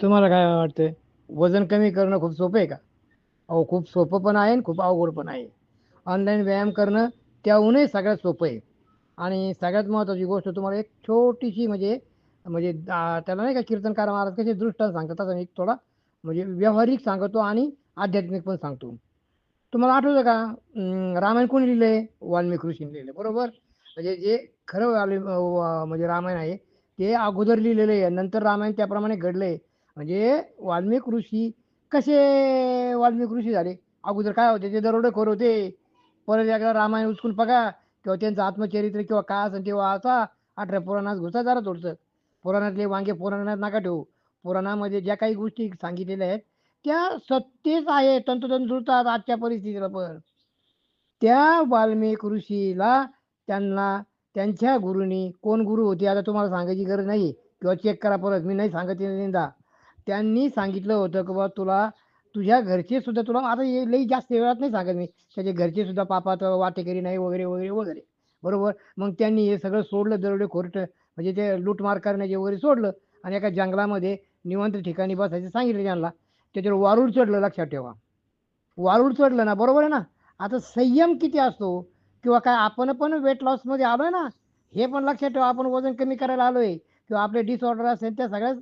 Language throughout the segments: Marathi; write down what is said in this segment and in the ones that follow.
तुम्हाला काय वाटतंय? वजन कमी करणं खूप सोपं आहे का? अहो खूप सोपं पण आहे आणि खूप अवघड पण आहे. ऑनलाईन व्यायाम करणं त्याहूनही सगळ्यात सोपं आहे. आणि सगळ्यात महत्त्वाची गोष्ट तुम्हाला एक छोटीशी म्हणजे म्हणजे त्याला नाही का कीर्तनकार महाराज कसे दृष्टांत सांगतात तसं एक थोडा म्हणजे व्यावहारिक सांगतो आणि आध्यात्मिक पण सांगतो. तुम्हाला आठवतं का? रामायण कोणी लिहिलंय? वाल्मिक ऋषीने लिहिलंय बरोबर? म्हणजे जे खरं म्हणजे रामायण आहे ते अगोदर लिहिलेलं आहे. नंतर रामायण त्याप्रमाणे घडलंय. म्हणजे वाल्मिक ऋषी कसे वाल्मिक ऋषी झाले? अगोदर काय होते? ते दरोडेखोर होते. परत एकदा रामायण उचकून बघा किंवा त्यांचं आत्मचरित्र किंवा काय असेल तेव्हा आता अठरा पुराणात घुसा जरा थोडंसं. पुराणातले वांगे पुराणात नका ठेवू. पुराणामध्ये ज्या काही गोष्टी सांगितलेल्या आहेत त्या सत्यच आहे तंतोतंत जुळतात आजच्या परिस्थितीला पण. त्या वाल्मिक ऋषीला त्यांना त्यांच्या गुरुनी कोण गुरु होते? आता तुम्हाला सांगायची गरज नाही किंवा चेक करा परत. मी नाही सांगत आहे निंदा त्यांनी सांगितलं होतं की बा तुला तुझ्या घरचे सुद्धा तुला आता लई जास्त वेळात नाही सांगत मी त्याचे घरचे सुद्धा पापात वाटेकरी नाही वगैरे वगैरे वगैरे. बरोबर? मग त्यांनी हे सगळं सोडलं दरोडे खोरट म्हणजे ते लूटमार करण्याचे वगैरे सोडलं आणि एका जंगलामध्ये निवांत ठिकाणी बसायचं सांगितलं त्यांना. त्याच्यावर वारूळ चढलं लक्षात ठेवा. वारूळ चढलं ना बरोबर आहे ना? आता संयम किती असतो? किंवा काय आपण पण वेट लॉसमध्ये आलोय ना? हे पण लक्षात ठेवा आपण वजन कमी करायला आलोय. किंवा आपले डिसऑर्डर असेल त्या सगळ्या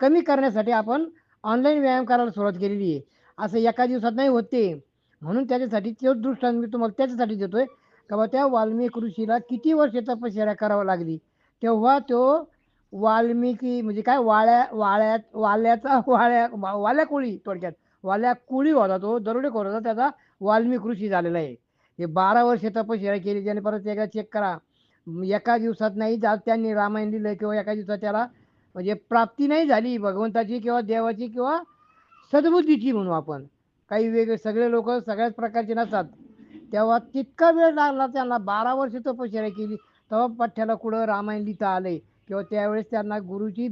कमी करण्यासाठी आपण ऑनलाईन व्यायाम करायला सुरुवात केलेली आहे. असं एका दिवसात नाही होते म्हणून त्याच्यासाठी तो दृष्टांत मी तुम्हाला त्याच्यासाठी देतोय. का बा त्या वाल्मिक ऋषीला किती वर्ष तपश्चर्या करावं लागली? तेव्हा तो वाल्मिकी म्हणजे काय? वाळ्या वाळ्यात वाल्याचा वाळ्या वा- वाल्या कोळी थोडक्यात. वाल्या कोळी होता तो. दरोडेखोर होता. त्याचा वाल्मिक ऋषी झालेला आहे. हे बारा वर्ष तपश्चर्या केली. त्याने परत एकदा चेक करा. एका दिवसात नाही जात त्यांनी रामायण लिहिलं किंवा एका दिवसात त्याला म्हणजे प्राप्ती नाही झाली भगवंताची किंवा देवाची किंवा सद्बुद्धीची म्हणू आपण. काही वेगळे सगळे लोक सगळ्याच प्रकारचे नसतात. तेव्हा तितका वेळ लागला त्यांना बारा वर्ष तपश्चर्या केली. तेव्हा पठ्ठ्याला कुठं रामायण लिहिता आले किंवा त्यावेळेस त्यांना गुरुची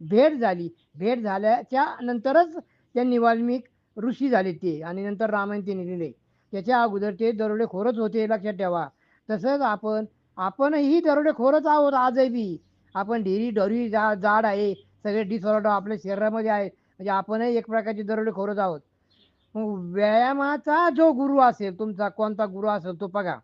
भेट झाली. भेट झाल्याच्या नंतरच त्यांनी वाल्मिक ऋषी झाले ते आणि नंतर रामायण त्यांनी लिहिले. त्याच्या अगोदर ते दरोडेखोरच होते लक्षात ठेवा. तसंच आपण आपणही दरोडेखोरच आहोत आजही. बी आपण डेरी डरी जा जाड आहे. सगळे डिसऑर्डर आपल्या शरीरामध्ये आहे. म्हणजे आपणही एक प्रकारचे दरोडेखोरच आहोत. मग व्यायामाचा जो गुरु असेल तुमचा कोणता गुरु असेल तो बघा.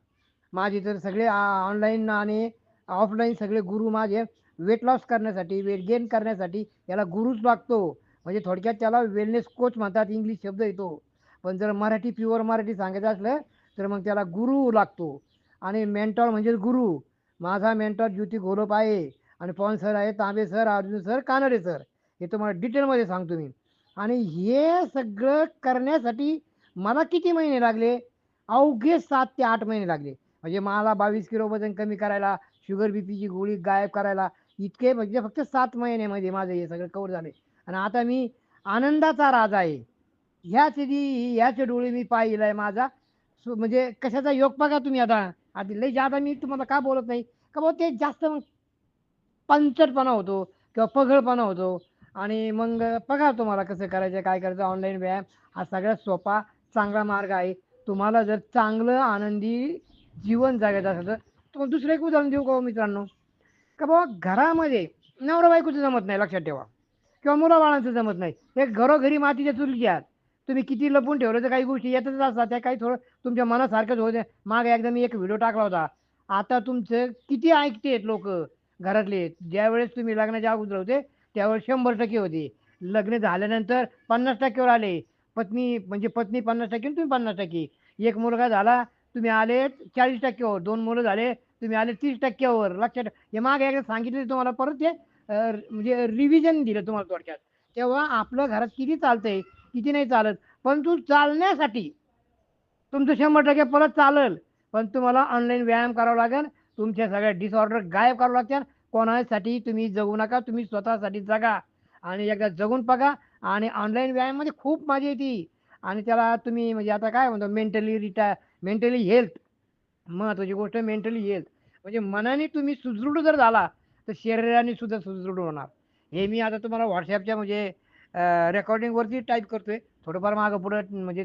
माझे तर सगळे ऑनलाईन आणि ऑफलाईन सगळे गुरु माझे वेट लॉस करण्यासाठी वेट गेन करण्यासाठी याला गुरुच लागतो म्हणजे थोडक्यात त्याला वेलनेस कोच म्हणतात इंग्लिश शब्द येतो. पण जर मराठी प्युअर मराठी सांगायचं असलं तर मग त्याला गुरु लागतो. आणि मेंटॉर म्हणजे गुरु. माझा मेंटॉर ज्योती घोलप आहे. आणि पवन सर आहे Tambe sir Arjun sir Kanade sir. हे तुम्हाला डिटेलमध्ये सांगतो मी. आणि हे सगळं करण्यासाठी मला किती महिने लागले? अवघे सात ते आठ महिने लागले. म्हणजे मला बावीस किलो वजन कमी करायला शुगर बीपीची गोळी गायब करायला इतके म्हणजे फक्त सात महिन्यामध्ये माझं हे सगळं कवर झाले. आणि आता मी आनंदाचा राजा आहे. ह्याच दी ह्याच डोळे मी पाहिलाय माझा. सो म्हणजे कशाचा योग बघा तुम्ही आता. आधी लय जादा मी तुम्हाला का बोलत नाही? का भाऊ ते जास्त मग पंचटपणा होतो किंवा पघळपणा होतो. आणि मग बघा तुम्हाला कसं करायचं काय करायचं? ऑनलाईन व्यायाम हा सगळ्यात सोपा चांगला मार्ग आहे. तुम्हाला जर चांगलं आनंदी जीवन जगायचं असेल तर तुम्हाला दुसरं एक उदाहरण देऊ का हो मित्रांनो? का बाबा घरामध्ये नवरा बायकोचं जमत नाही लक्षात ठेवा. किंवा मुलाबाळांचं जमत नाही. हे घरोघरी मातीच्या चुलकी आहात. तुम्ही किती लपून ठेवलं तर काही गोष्टी येतच असतात. त्या काही थोडं तुमच्या मनासारखंच होते मागे एकदा मी एक व्हिडिओ टाकला होता. आता तुमचं किती ऐकतेत लोक? घरातले. ज्यावेळेस तुम्ही लग्नाच्या अगोदर होते त्यावेळेस शंभर टक्के होते. लग्न झाल्यानंतर पन्नास टक्क्यावर आले. पत्नी म्हणजे पत्नी पन्नास टक्के तुम्ही पन्नास टक्के. एक मुलगा झाला तुम्ही आले चाळीस टक्क्यावर दोन मुलं झाले तुम्ही आले तीस टक्क्यावर लक्षात हे मागे एकदा सांगितले तुम्हाला परत ते म्हणजे रिव्हिजन दिलं तुम्हाला थोडक्यात. तेव्हा आपलं घरात किती चालतंय किती नाही चालत. पण तू चालण्यासाठी तुमचं शंभर टक्के परत चालेल. पण तुम्हाला ऑनलाईन व्यायाम करावा लागेल. तुमच्या सगळ्या डिसऑर्डर गायब करावं लागतात कोणासाठी तुम्ही जगू नका तुम्ही स्वतःसाठी जगा. आणि एकदा जगून बघा आणि ऑनलाईन व्यायाममध्ये खूप मजा येते. आणि त्याला तुम्ही म्हणजे आता काय म्हणतो मेंटली रिटाय मेंटली हेल्थ महत्त्वाची गोष्ट मेंटली हेल्थ म्हणजे मनाने तुम्ही सुदृढ जर झाला तर शरीराने सुद्धा सुदृढ होणार. हे मी आता तुम्हाला व्हॉट्सॲपच्या म्हणजे रेकॉर्डिंगवरती टाईप करतोय. थोडंफार मागं पुढं म्हणजे